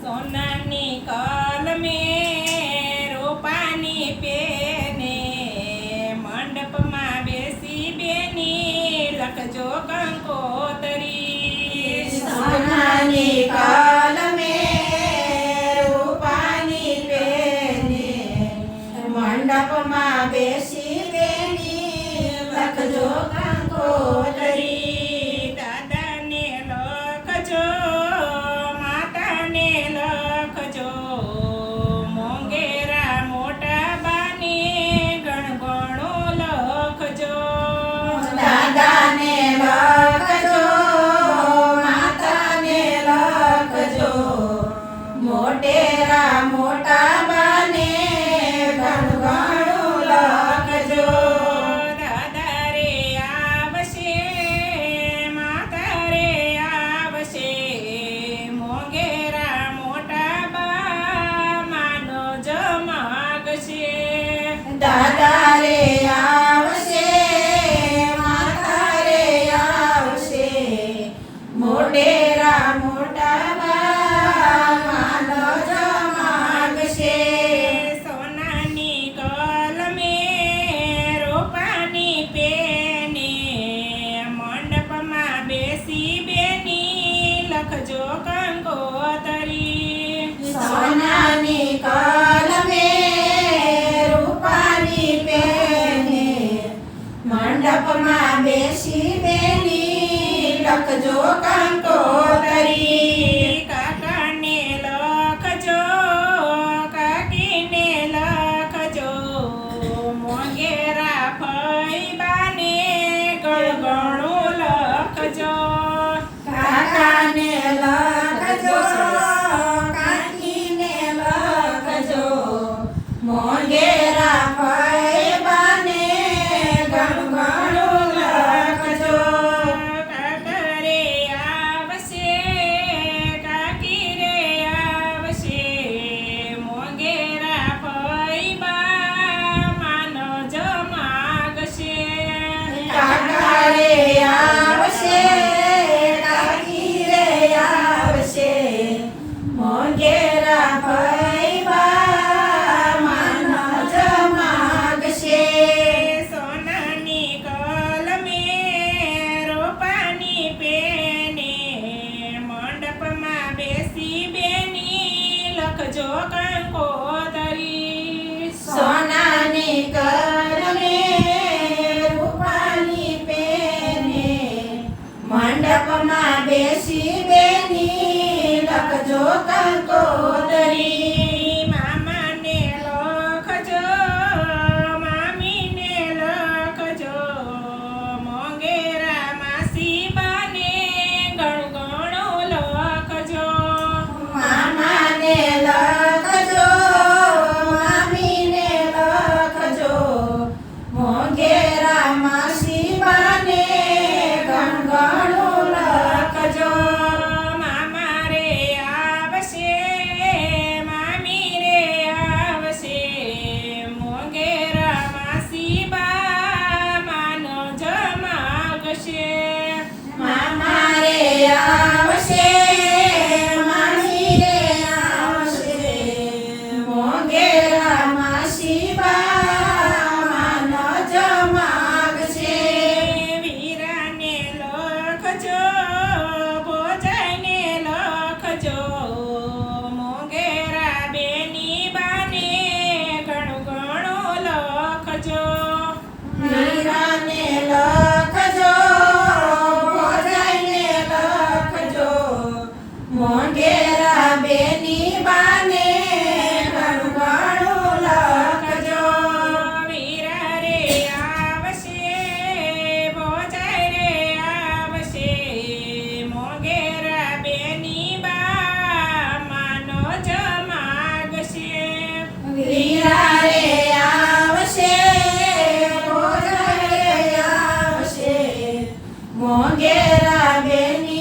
સોનાની કલમે રોપાની પેને મંડપમાં બેસી બેની લખજો કંકોતરી સોનાની કલમે મોટેરા મોટા બાને ઘણઘણું લખજો દાદારે આવશે માતારે આવશે મોગેરા મોટા બા માનો જમાગશે. દાદારે આવશે માતારે આવશે મોટેરા રાખજો કંકોતરી સોનાની કલમે રૂપાની પેને મંડપમાં બેસી બેની લખજો કંકોતરી Bye. જો કંકોતરી સોનાની કરને રૂપાની પેને મંડપમાં બેસી બેની લખજો કંકો. Mongera Beni.